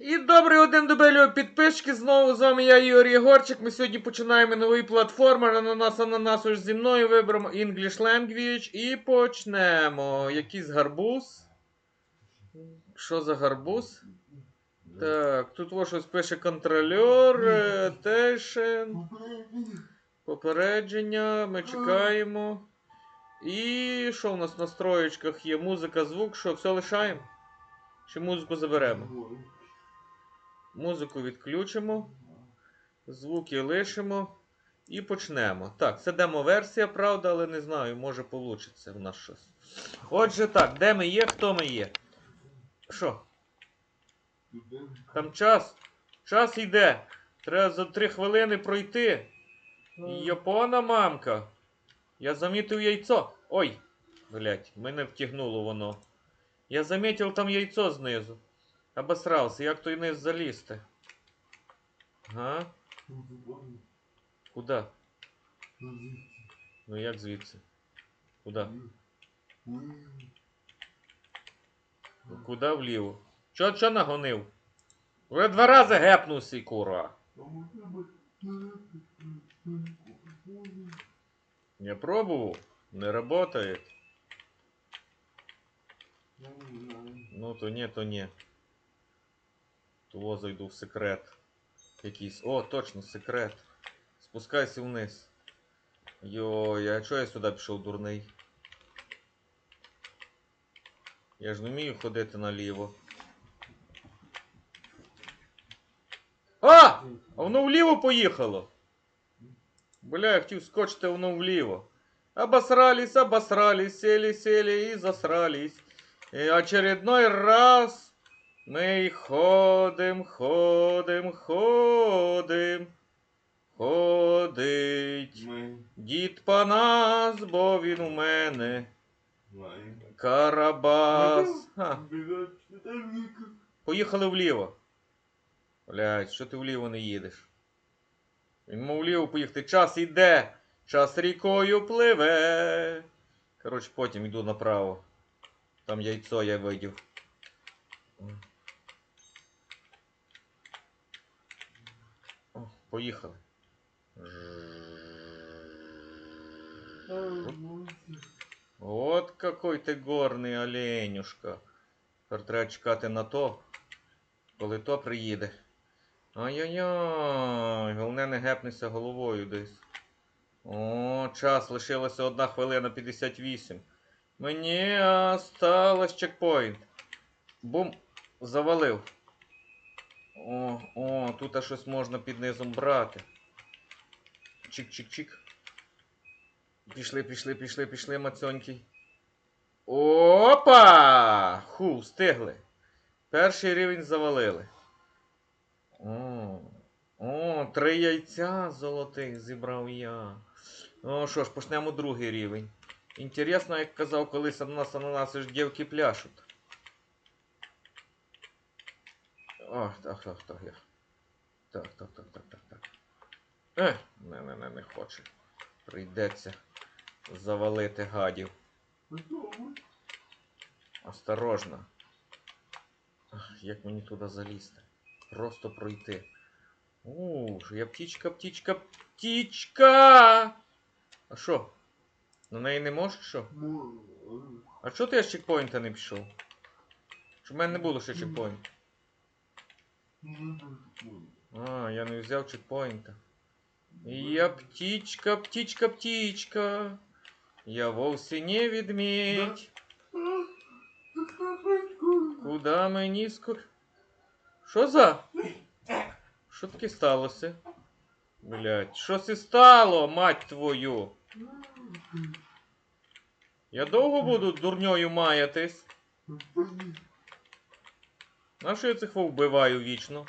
І добрий один дубелю підписчики. Знову з вами я Ігор Єгорчик. Ми сьогодні починаємо новий платформер. Ананас Ананас уж зі мною виберемо English Language і почнемо. Якийсь гарбуз. Що за гарбуз? Так, тут ось щось пише контрольор, е, тешен, попередження, ми чекаємо. І що в нас в настроєчках є? Музика, звук, що, все лишаємо? Чи музику заберемо? Музику відключимо, звуки лишимо і почнемо. Так, це демо-версія, правда, але не знаю, може вийде в нас щось. Отже, так, де ми є, хто ми є? Що? Там час. Час йде. Треба за три хвилини пройти. Япона мамка. Я замітив яйцо. Ой, блять, мене втягнуло воно. Я замітив там яйцо знизу. Обосрався, як той низ залізти? Га? Куда? Ну як звідси? Куда? Куда вліво? Чо, чо нагонив? Вже два рази гепнувся, кура. Я пробував, не работает. Ну то ні, то ні. Того зайду в секрет. Якийсь. О, точно, секрет. Спускайся вниз. Йой, а чого я сюди пішов дурний? Я ж не вмію ходити наліво. А! А воно вліво поїхало. Бля, я хотів скочити, воно вліво. Обосрались, обосрались, сели, сели и засрались. И очередной раз мы ходим, ходим, ходим. Ходить. Дід по нас, бо він у мене. Карабас. Ха, поїхали вліво. Блядь, що ти вліво не їдеш? Він мов вліво поїхати. Час іде. Час рікою пливе. Коротше, потім йду направо. Там яйцо я видів. Поїхали. От какой ти горний оленюшка. Тепер треба чекати на то, коли то приїде. Ай-яй-яй, головне не гепнися головою десь. О, час, лишилося 1 хвилина 58. Мені осталось чекпоінт. Бум, завалив. О, о, тут щось можна під низом брати. Чик-чик-чик. Пішли, пішли, пішли, пішли, мацьонький. Опа! Ху, встигли. Перший рівень завалили. О, о, три яйця золотих зібрав я. Ну що ж, почнемо другий рівень. Інтересно, як казав колись ананас, ананаси ж дівки пляшуть. Ох, так, так, так, я. Так, так, так, так, так, так. Ех, не, не, не, не хоче. Прийдеться завалити гадів. Осторожно. Ах, Як мені туди залізти? Просто пройти. У, ж я птічка, птічка, птічка. А що? На неї не можеш що? А чого ти я з чекпоінта не пішов? Чи в мене не було ще чекпоінта? А, я не взяв чекпоінта. Я птичка, птичка, птичка. Я вовсе не ведмедь. Куда мені ску... Що за? Що таке сталося? Блять, що це стало, мать твою? Я довго буду дурньою маятись? На що я цих вбиваю вічно?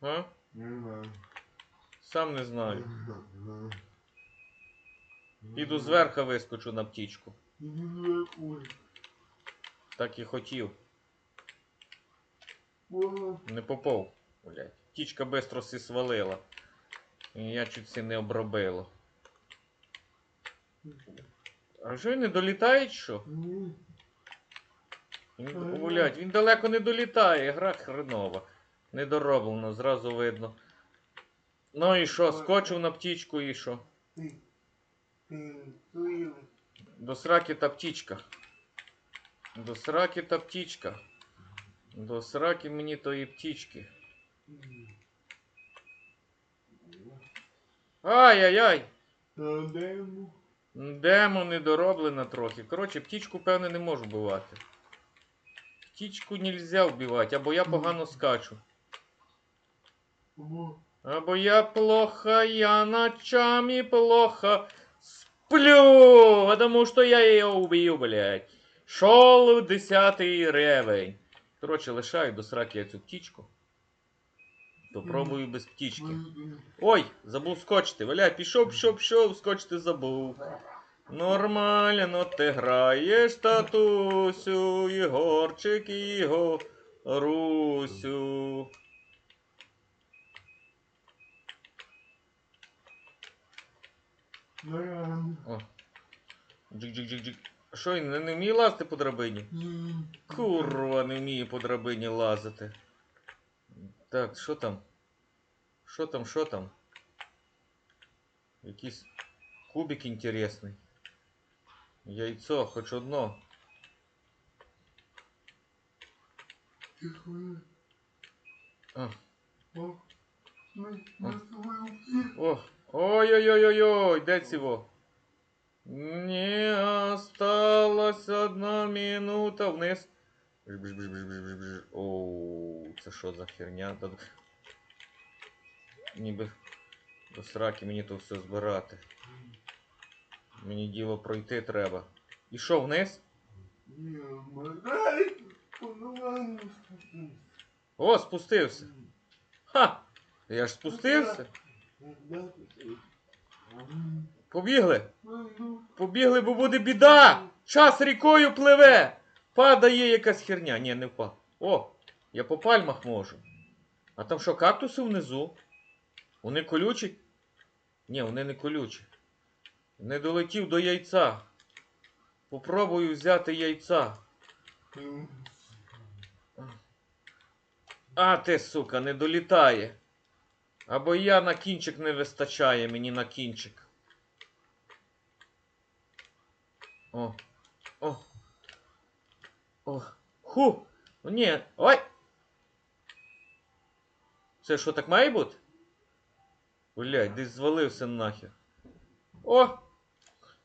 А? Сам не знаю. Піду зверху вискочу на птічку. Так і хотів. Не попав. Блять. Птічка бистро си свалила. І я чуть си не обробило. А що не долітає, чи що? Він, блядь, він далеко не долітає, гра хренова. Недороблено, зразу видно. Ну і що, скочив на птічку і що? До сраки та птічка. До сраки та птічка. До сраки мені тої птічки. Ай-яй-яй! Демо недороблена трохи. Коротше, птічку, певне, не можу вбивати. Птічку нельзя вбивати, або я погано скачу. Або я плохо, я ночами плохо сплю, потому что я ее убью, блядь. Шел десятий ревень. Коротше, лишаю до сраки я цю птічку. Попробую без птічки. Ой, забув скочити. Валя, пішов, пішов, пішов, скочити забув. Нормально, ну ти граєш, татусю, Ігорчик, Ігорусю. О. Джик-джик-джик-джик. Що він не, не вміє лазити по драбині? Курва, не вміє по драбині лазити. Так, що там? Що там, що там? Якийсь кубик інтересний. Яйцо, хоч одно. А. О, ой-ой-ой-ой-ой, де цього? Не осталась одна минута вниз. Оу, це що за херня? Ніби до сраки мені то все збирати. Мені діло пройти треба. І що вниз? О, спустився. Ха! Я ж спустився. Побігли. Побігли, бо буде біда! Час рікою пливе! Падає якась херня. Ні, не впав. О, я по пальмах можу. А там що, кактуси внизу? Вони колючі? Ні, вони не колючі. Не долетів до яйця. Попробую взяти яйця. А ти, сука, не долітає. Або я на кінчик не вистачає мені на кінчик. О. О. О. Ху. Ні. Ой. Це що так має бути? Блядь, десь звалився нахер. О!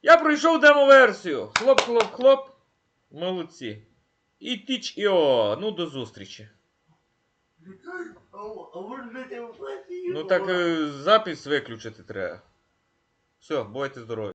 Я пройшов демо-версію. Хлоп, хлоп, хлоп. Молодці. І тіч і о. Ну до зустрічі. Ну так е, запис виключити треба. Все, бувайте здорові.